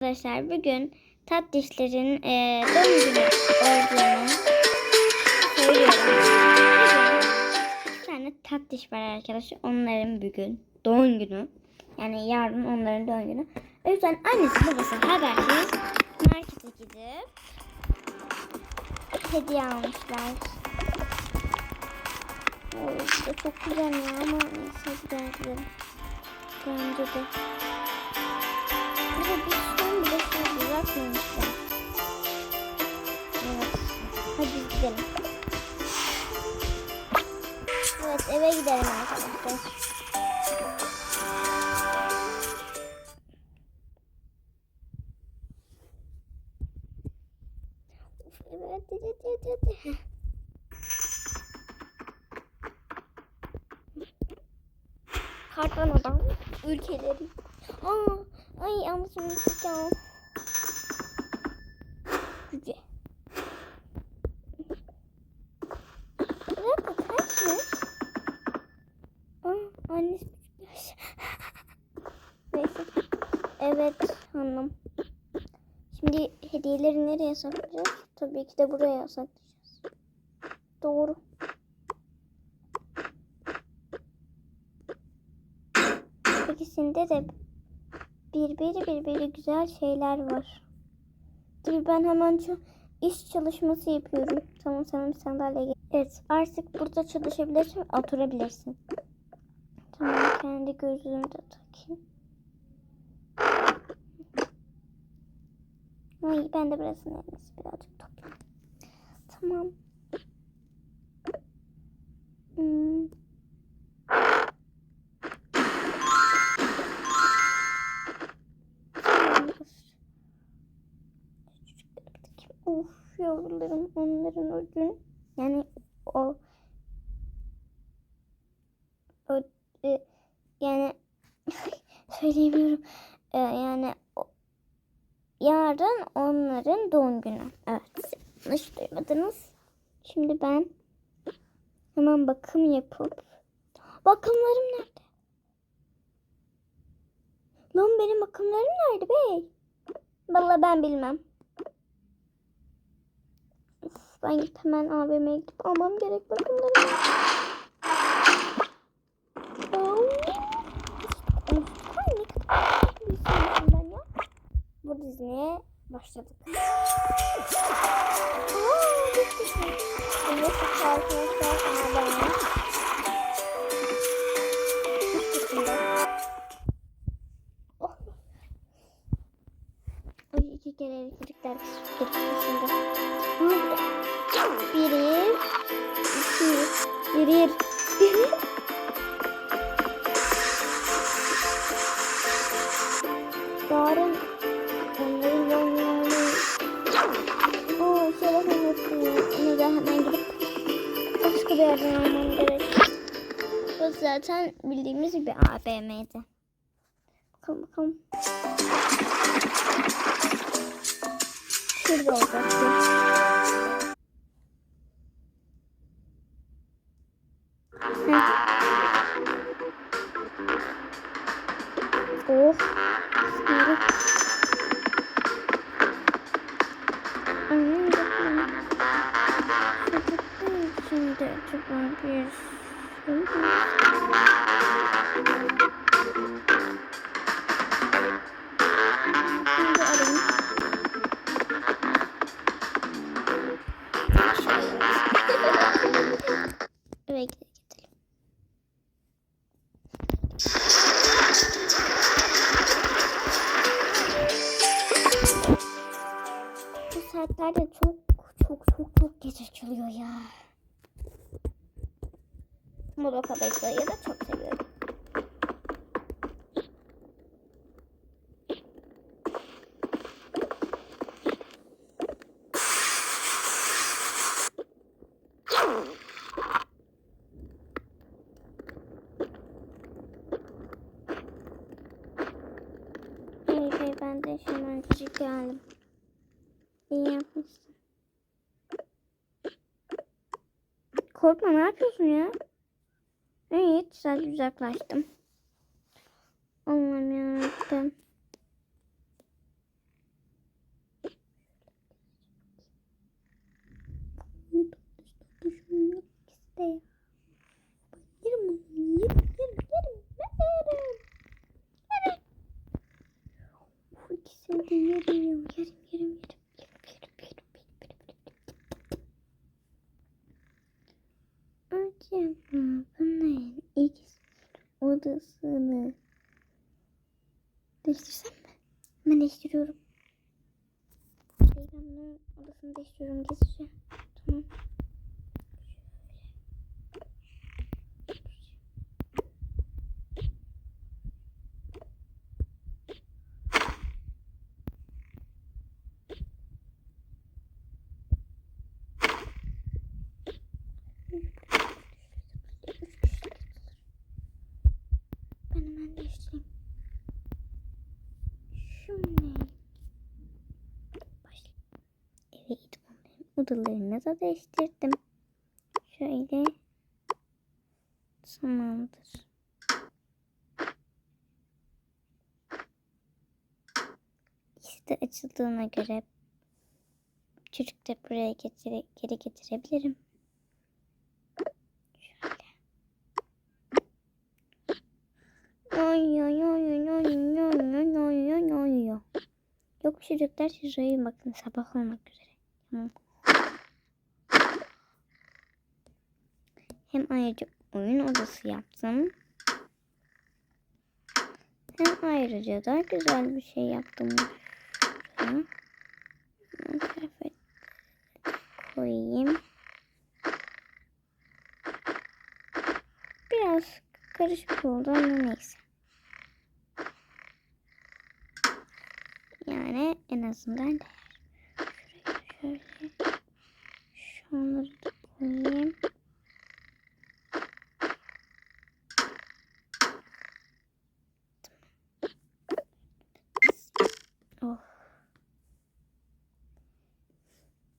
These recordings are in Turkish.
Arkadaşlar bugün tat dişlerin e, doğum günü olduğunu söylüyorum. İki tane tat diş var arkadaşlar. Onların bugün doğum günü. Yani yarın onların doğum günü. O yüzden annesi babası habersiz markete gidip hediye almışlar. Bu da çok güzel ya ama neyse gidelim. Bence de. Burada bir şey. Hadi gidelim. Evet eve gidelim arkadaşlar. Evet, adam ülkeleri. Aa, ay yanlış unuttuk ya. Güzel. Bir dakika kaçmış? Aa, annesi Neyse. Evet hanım. Şimdi hediyeleri nereye saklayacağız? Tabii ki de buraya saklayacağız. Doğru. İkisinde de birbiri birbiri güzel şeyler var. Dur ben hemen şu iş çalışması yapıyorum. Tamam sana bir sandalye gel. Evet artık burada çalışabilirsin oturabilirsin. Tamam kendi gözlüğümü de takayım. Ay ben de burasını en iyisi birazcık toplayayım. Tamam. Hmm. Of yavrularım onların o gün yani o o e, yani söyleyemiyorum E, yani o, yarın onların doğum günü. Evet. Yanlış duymadınız. Şimdi ben hemen bakım yapıp bakımlarım nerede? Lan benim bakımlarım nerede bey? Vallahi ben bilmem. Ben git hemen AVM'ye gidip almam gerek bakımları. все. Oh. Bismillah. Annem bakın. Çocuklar içinde acaba bir? Şimdi arayayım. De hemencik geldim. İyi yapmışsın. Korkma ne yapıyorsun ya? Evet sadece uzaklaştım. Allah'ım yarabbim. ikisini de yerim. Yerim yerim yerim. Yerim yerim yerim. Acaba bunların ikisi odasını değiştirsem mi? Ben değiştiriyorum. Bunların odasını değiştiriyorum gizlice. Tamam. odalarını da değiştirdim. Şöyle tamamdır. İşte açıldığına göre çocuk da buraya getire, geri getirebilirim. Yok çocuklar siz uyuyun bakın sabah olmak üzere. Tamam. Hem ayrıca oyun odası yaptım. Hem ayrıca da güzel bir şey yaptım. Kıyafet koyayım. Biraz karışık oldu ama neyse. Yani en azından değer. Şuraya şöyle şunları da koyayım. Oh.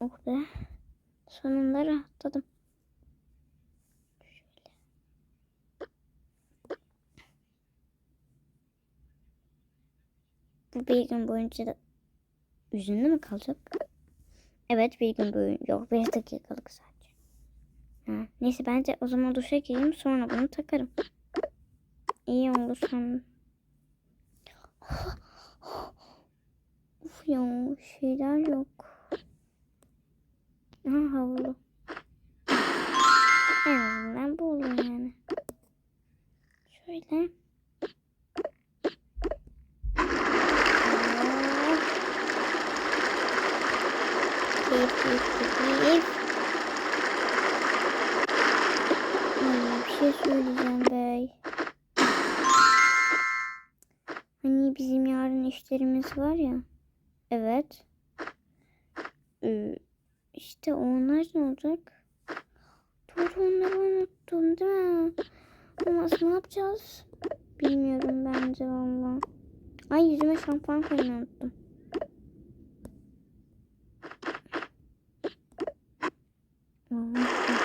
Oh be. Sonunda rahatladım. Şöyle. Bu bir gün boyunca da yüzünde mi kalacak? Evet bir gün boyunca. Yok bir dakikalık sadece. Ha, neyse bence o zaman duşa gireyim sonra bunu takarım. İyi olur sonra. Uf ya şeyler yok. Aha havlu. En azından yani. Şöyle. Keyif bir şey söyleyeceğim bey. Hani bizim yarın işlerimiz var ya. Evet. Ee, işte onlar ne olacak? Doğru onları unuttum değil mi? Ama ne yapacağız? Bilmiyorum bence valla. Ay yüzüme şampuan koymayı unuttum. Şöyle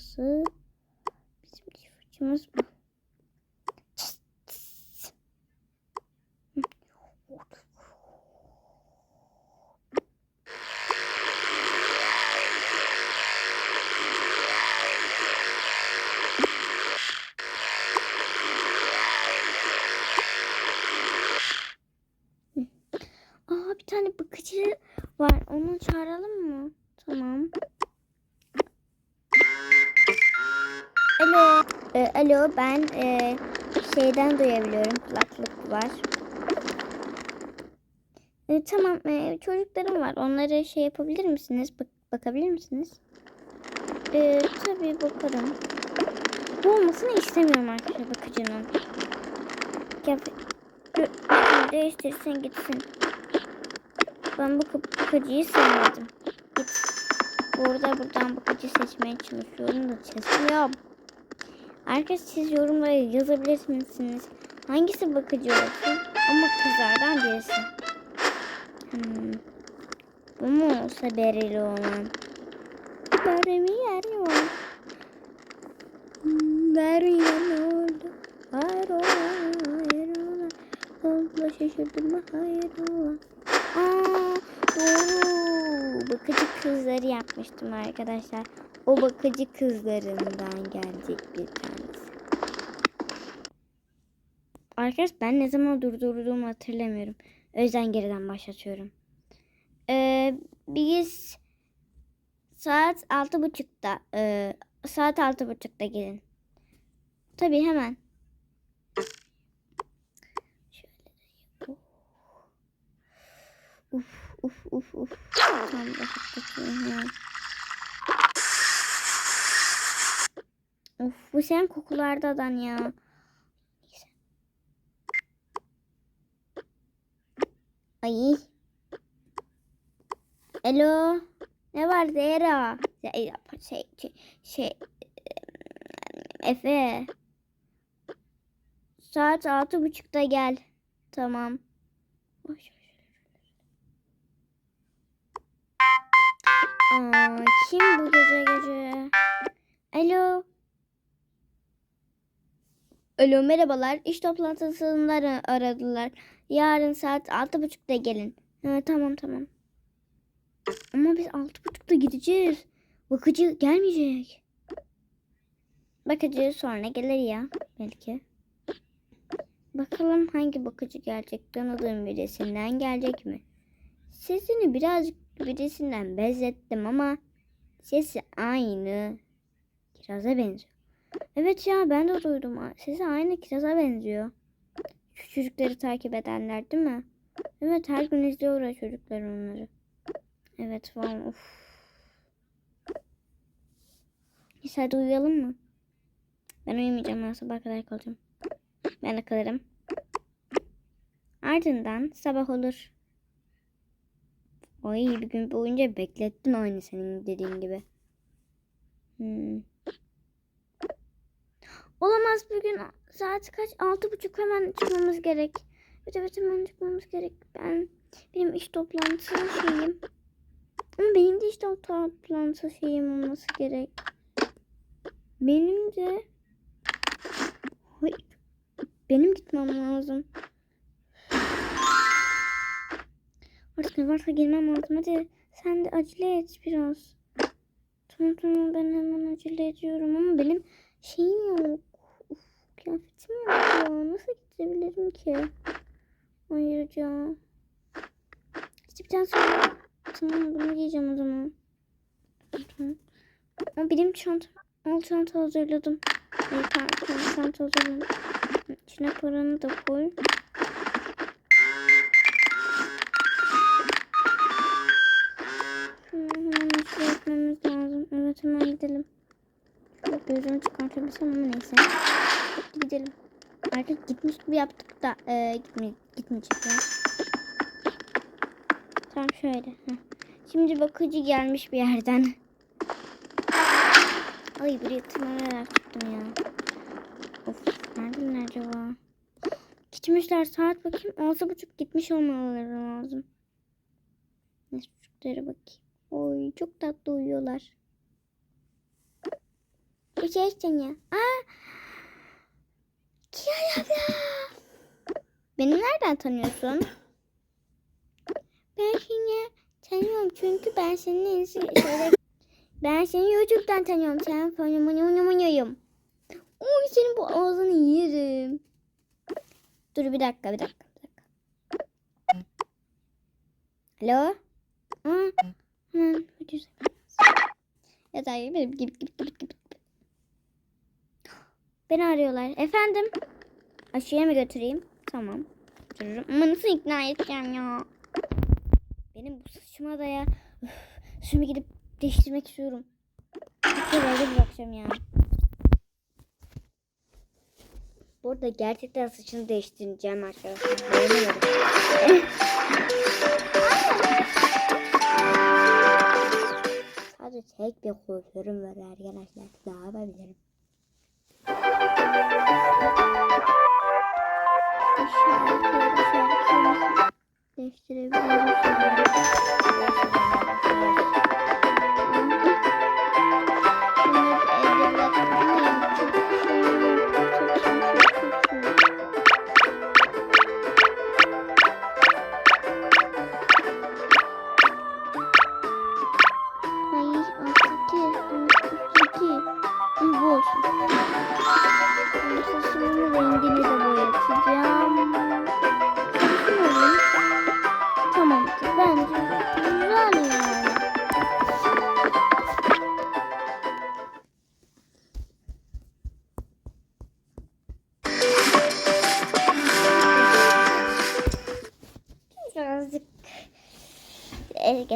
fırçası. Bizim diş fırçamız bu. Aa bir tane bakıcı var. Onu çağıralım Alo ben e, şeyden duyabiliyorum. Kulaklık var. Ee, tamam e, çocuklarım var. Onları şey yapabilir misiniz? Bak bakabilir misiniz? Ee, tabii bakarım. Bu olmasını istemiyorum arkadaşlar bakıcının. Değiştirsin gitsin. Ben bu bakıcıyı sevmedim. Git. Burada buradan bakıcı seçmeye çalışıyorum da seçmiyorum. Arkadaşlar siz yorumlara yazabilir misiniz? Hangisi bakıcı olsun? Ama kızlardan birisi. Hmm. Bu mu olsa bereli olan? Beremi yer yok. Beremi oldu. Var olan. şaşırdım mı? Hayır Allah. Aa, doğru. Bakıcı kızları yapmıştım arkadaşlar. O bakıcı kızlarından gelecek bir tanesi. Arkadaş ben ne zaman durdurduğumu hatırlamıyorum. O yüzden geriden başlatıyorum. Ee, biz saat altı buçukta e, saat altı buçukta gelin. Tabii hemen. Uf uf uf uf. Tam. Of bu sen kokulardadan ya. Ay. Alo. Ne var Zehra? Zehra şey şey, şey Efe. Saat altı buçukta gel. Tamam. Aa, kim bu gece gece? Alo. Alo merhabalar. İş toplantısında ara- aradılar. Yarın saat altı buçukta gelin. Ha, tamam tamam. Ama biz altı buçukta gideceğiz. Bakıcı gelmeyecek. Bakıcı sonra gelir ya belki. Bakalım hangi bakıcı gelecek? Tanıdığım birisinden gelecek mi? Sesini birazcık birisinden benzettim ama sesi aynı. Kiraz'a benziyor. Evet ya ben de duydum. Sesi aynı Kiraz'a benziyor. Şu çocukları takip edenler değil mi? Evet her gün izliyorlar çocuklar onları. Evet falan of. Neyse hadi uyuyalım mı? Ben uyumayacağım ben sabah kadar kalacağım. Ben de kalırım. Ardından sabah olur. Ay bir gün boyunca beklettim aynı senin dediğin gibi. Hmm. Olamaz bugün saat kaç? Altı buçuk hemen çıkmamız gerek. Evet evet hemen çıkmamız gerek. Ben benim iş toplantısı şeyim. Ama benim de işte o toplantı şeyim olması gerek. Benim de Hayır. Benim gitmem lazım. Artık ne varsa girmem lazım. Hadi sen de acele et biraz. Tamam tamam ben hemen acele ediyorum ama benim şeyim yok. Kıyafetim yok ya. Nasıl gidebilirim ki? Ayrıca. İşte bir tane sonra. Tamam bunu giyeceğim o zaman. Ama benim çantam. Al çanta hazırladım. İyi tamam çanta hazırladım. İçine paranı da koy. Gözümü çıkartabilsem ama neyse. Hadi gidelim. Artık gitmiş gibi yaptık da e, gitme, gitmeyecek. Tamam şöyle. Şimdi bakıcı gelmiş bir yerden. Ay buraya tırmanarak çıktım ya. Of neredeler acaba? Gitmişler saat bakayım. Altı buçuk gitmiş olmaları lazım. Neyse çocuklara bakayım. Oy çok tatlı uyuyorlar. İçtin ya. Aa! Kiray abla. Beni nereden tanıyorsun? Ben seni tanıyorum çünkü ben senin şeyler ben seni YouTube'dan tanıyorum. Sen fenomenuyum. Oy senin bu ağzını yerim. Dur bir dakika bir dakika. Bir dakika. Alo? Aa, hemen ucuz. Ya da gidip gidip gidip gidip. Beni arıyorlar. Efendim? Aşıya mı götüreyim? Tamam. Götürürüm. Ama nasıl ikna edeceğim ya? Benim bu saçıma da ya. Üf, Şimdi gidip değiştirmek istiyorum. Bir kere evde bırakacağım ya. Bu arada gerçekten saçını değiştireceğim arkadaşlar. Sadece tek bir kuaförüm var arkadaşlar. Ne yapabilirim? Şarkı,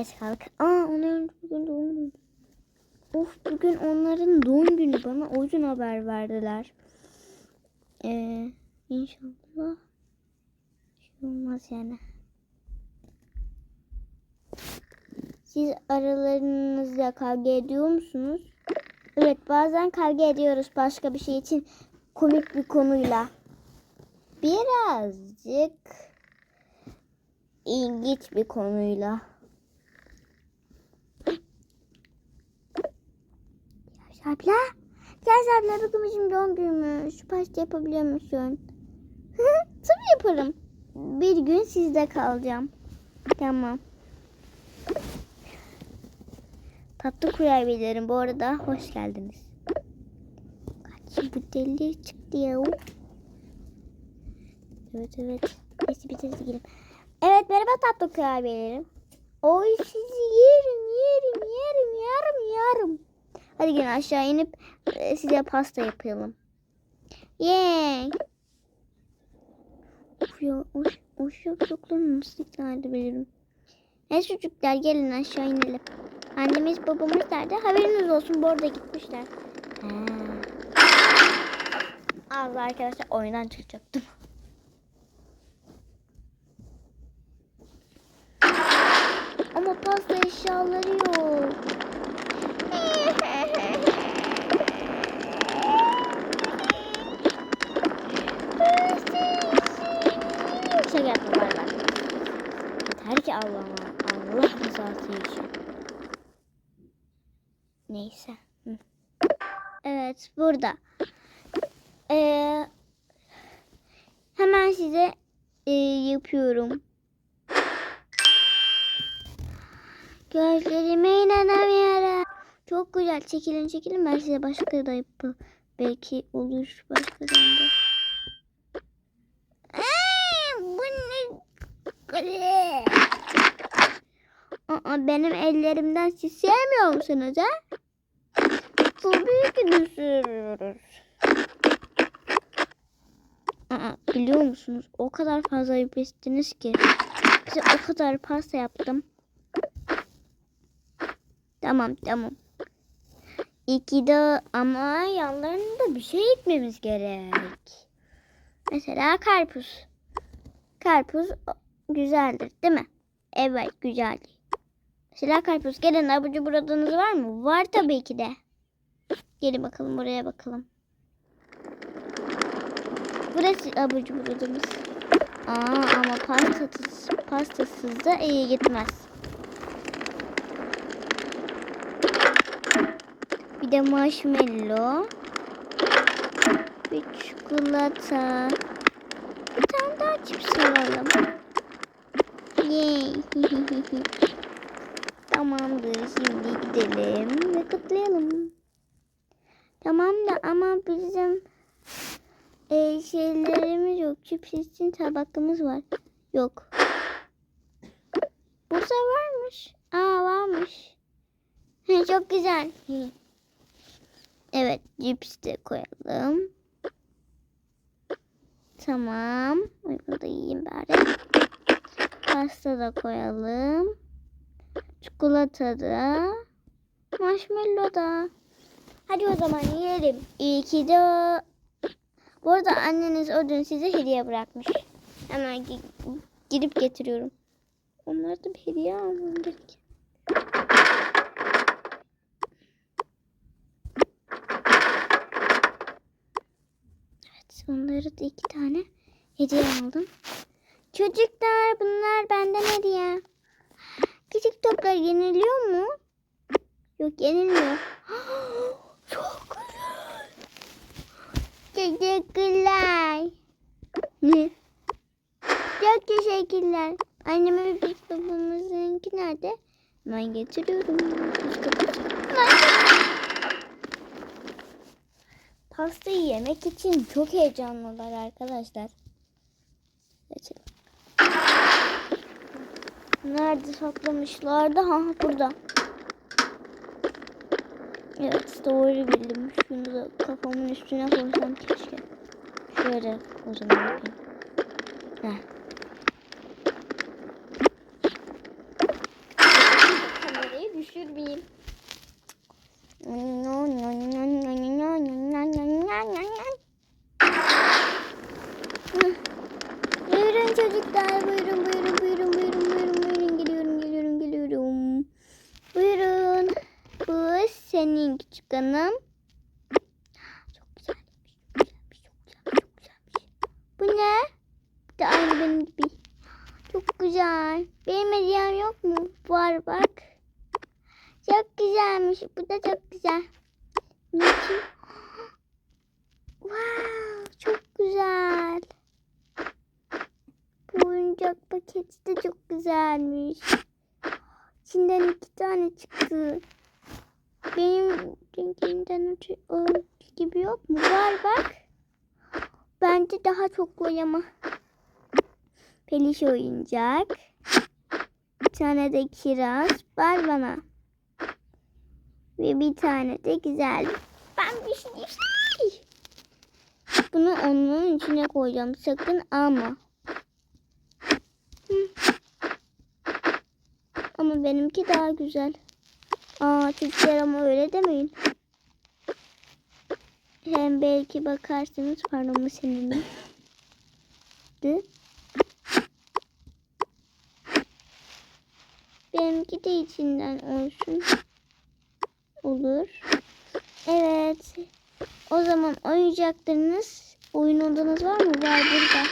geç kaldık. Aa onların bugün doğum günü. Of bugün onların doğum günü bana o gün haber verdiler. Ee, inşallah şey olmaz yani. Siz aralarınızda kavga ediyor musunuz? Evet bazen kavga ediyoruz başka bir şey için komik bir konuyla. Birazcık ilginç bir konuyla. Abla. Yaş abla bugün bizim doğum günümüz. Pasta yapabiliyor musun? Tabii yaparım. Bir gün sizde kalacağım. Tamam. Tatlı kurabiyelerim bu arada hoş geldiniz. Kaç bu deli çıktı ya. Evet evet. Neyse bir tane gidelim. Evet merhaba tatlı kurabiyelerim. Oy sizi yerim yerim yerim yarım yarım. Hadi gelin aşağı inip e, size pasta yapalım. Yay. Of ya o, o şapşokları nasıl ikna edebilirim? Evet çocuklar gelin aşağı inelim. Annemiz babamız nerede? Haberiniz olsun bu arada gitmişler. Ha. Allah arkadaşlar oyundan çıkacaktım. Ama pasta eşyaları yok. Şaka yapma var var. Allah'ıma. Allah rızası için. Neyse. Evet burada. Ee, hemen size e, yapıyorum. Gözlerime inanamıyorum. Çok güzel. Çekilin çekilin. Ben size başka da yapı. Belki olur başka da. Aa, bu ne? Aa, benim ellerimden siz sevmiyor musunuz ha? Tabii ki de seviyoruz. Aa, biliyor musunuz? O kadar fazla yapıştınız ki. Size o kadar pasta yaptım. Tamam tamam. İki de ama yanlarında bir şey ekmemiz gerek. Mesela karpuz. Karpuz güzeldir değil mi? Evet güzel. Mesela karpuz. Gelin abucu buradınız var mı? Var tabii ki de. Gelin bakalım buraya bakalım. Burası abucu buradımız. Aa ama pastasız, pastasız da iyi gitmez. Bir de marshmallow. Bir çikolata. Bir tane daha cips alalım. Yay. Tamamdır. Şimdi gidelim ve kutlayalım. Tamam da ama bizim e, şeylerimiz yok. Cips için tabakımız var. Yok. Burada varmış. Aa varmış. Çok güzel. Evet cips de koyalım. Tamam. Bunu da yiyeyim bari. Pasta da koyalım. Çikolata da. Marshmallow da. Hadi o zaman yiyelim. İyi ki de. Bu arada anneniz o dün size hediye bırakmış. Hemen gi- gidip getiriyorum. Onlara da bir hediye almam gerek. Evet, onları da iki tane hediye aldım. Çocuklar bunlar benden hediye. Küçük toplar yeniliyor mu? Yok yenilmiyor. Çok. Teşekkürler. Ne? Çok teşekkürler. Anneme bir biz babamızınki nerede? Ben getiriyorum. Pastayı yemek için çok heyecanlılar arkadaşlar. Geçelim. Nerede saklamışlardı? Ha burada. Evet doğru bildim. Şunu da kafamın üstüne koysam keşke. Şöyle o zaman yapayım. Heh. çocuklar buyurun buyurun buyurun buyurun buyurun buyurun geliyorum geliyorum geliyorum. Buyurun. Bu senin küçük hanım. Çok güzelmiş. Çok güzelmiş. Çok güzel. Çok güzelmiş. Bu ne? Bu da aynı benim gibi. Çok güzel. Benim hediyem yok mu? Var bak. Çok güzelmiş. Bu da çok güzel. Ne ki? Wow, çok güzel. Bu oyuncak paketi de çok güzelmiş. İçinden iki tane çıktı. Benim ötürü o gibi yok mu? Var bak. Bence daha çok var ama. Peliş oyuncak. Bir tane de kiraz. Ver bana. Ve bir tane de güzel. Ben bir şey Bunu onun içine koyacağım. Sakın alma. Ama benimki daha güzel. Aa çocuklar ama öyle demeyin. Hem belki bakarsınız pardon bu senin. Benimki de içinden olsun. Olur. Evet. O zaman oyuncaklarınız, oyun odanız var mı? Var burada.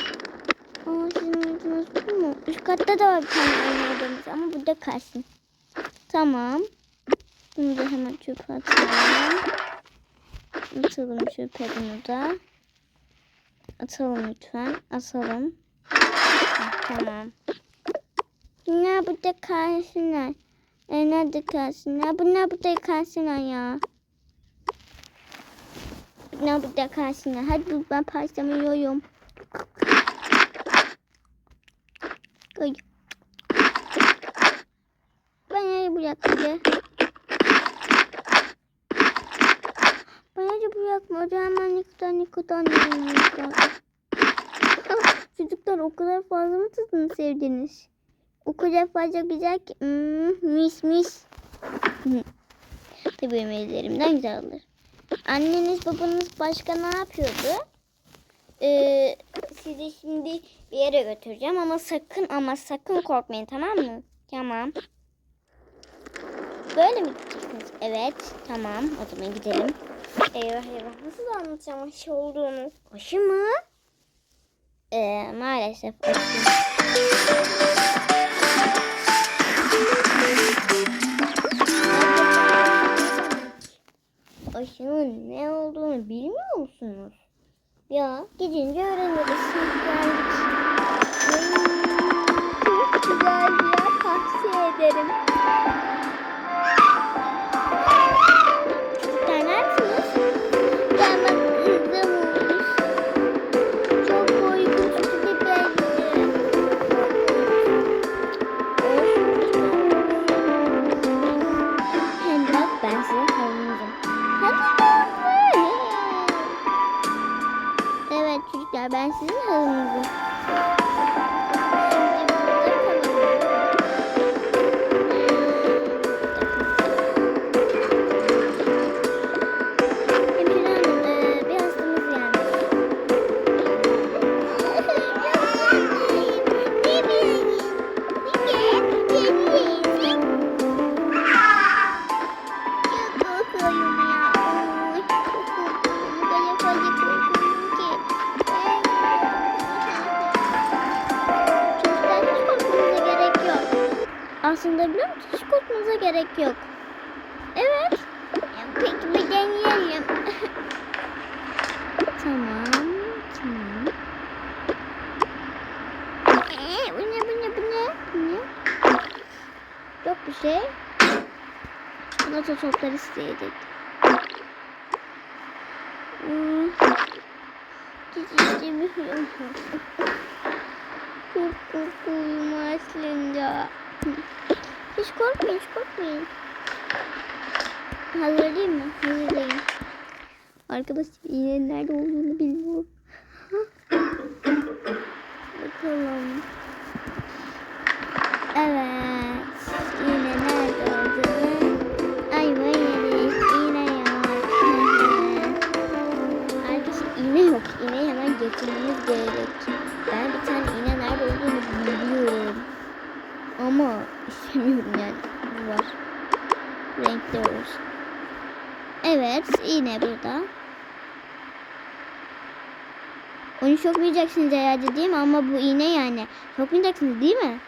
Aa sizin odanız bu mu? Üst katta da var bir tane oyun odanız ama burada kalsın. Tamam. Bunu da hemen çöpe atalım. Atalım çöpe bunu da. Atalım lütfen. Atalım. Heh, tamam. Ne burada kalsınlar. E, nerede kalsınlar? Bunlar burada kalsınlar ya. Bunlar burada kalsınlar. Hadi ben pastamı yiyorum. Koy. Bana bırak bize. Bana ne kadar ne kadar. Çocuklar o kadar fazla mı tadını sevdiniz? O kadar fazla güzel ki hmm, mis mis. Tabii benim güzel olur. Anneniz babanız başka ne yapıyordu? Ee, sizi şimdi bir yere götüreceğim ama sakın ama sakın korkmayın tamam mı? Tamam. Böyle mi gideceksiniz? Evet tamam o zaman gidelim. Eyvah eyvah nasıl anlatacağım aşı olduğunu? Aşı mı? Ee, maalesef aşı. Aşının ne olduğunu bilmiyor musunuz? Ya gidince öğreniriz. Çok güzel bir yer tavsiye ederim. Çikolata topları isteyecek. Hmm. İstemiyorum. Çok korkuyorum aslında. Hiç korkmayın, hiç korkmayın. Hazırlayayım mı? Hazırlayayım. Arkadaşlar iğnenin nerede olduğunu bilmiyorum. Bakalım. Evet. renkli olsun. Evet yine burada. Onu sokmayacaksınız herhalde değil mi? Ama bu iğne yani. Sokmayacaksınız değil mi?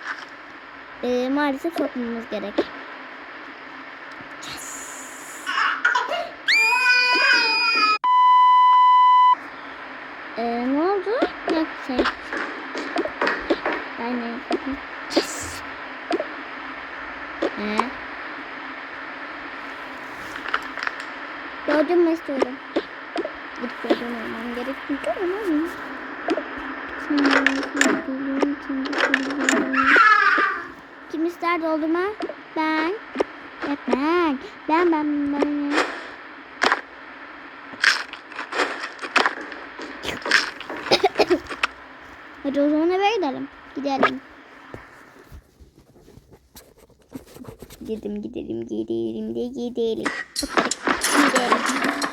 Ee, maalesef sokmamız gerek. Gidelim. Gidelim. Gidelim gidelim de gidelim. Gidelim. Evet gidelim.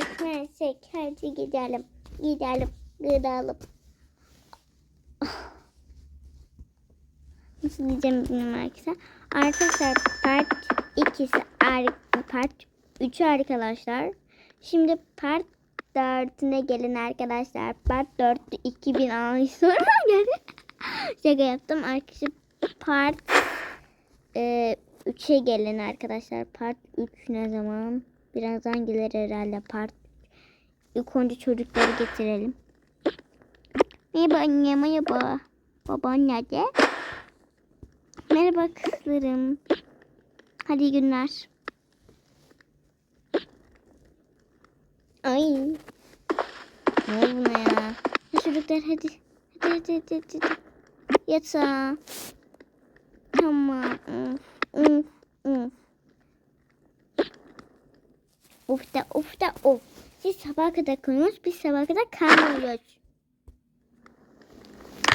Gitmezsek hadi gidelim. Gidelim. Gidelim. Nasıl diyeceğim bilmiyorum arkadaşlar. Arkadaşlar part 2'si part 3'ü arkadaşlar. Şimdi part 4'üne gelin arkadaşlar. Part 4 2000 ay sonra geldi. Şaka yaptım arkadaşlar. Part e, 3'e gelin arkadaşlar. Part 3 ne zaman? Birazdan gelir herhalde part. İlk önce çocukları getirelim. Merhaba anne merhaba. Baban nerede? Merhaba kızlarım. Hadi günler. Ay. Ne oldu buna ya? Ya çocuklar hadi. Hadi hadi hadi hadi. hadi. Yatağa. Tamam. Of of of. Of da of da of. Siz sabaha kadar kalıyorsunuz. Biz sabaha kadar kalmıyoruz.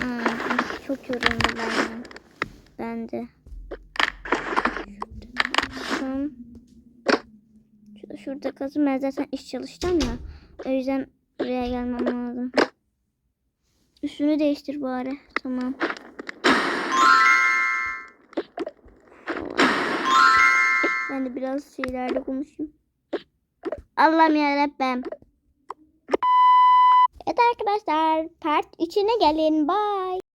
Aa, çok yoruldum ben. Ben de. Tamam. Şurada, kalsın. Ben zaten iş çalışacağım ya. O yüzden buraya gelmem lazım. Üstünü değiştir bari. Tamam. Ben de biraz şeylerle konuşayım. Allah'ım yarabbim. Evet arkadaşlar part 3'üne gelin. Bye.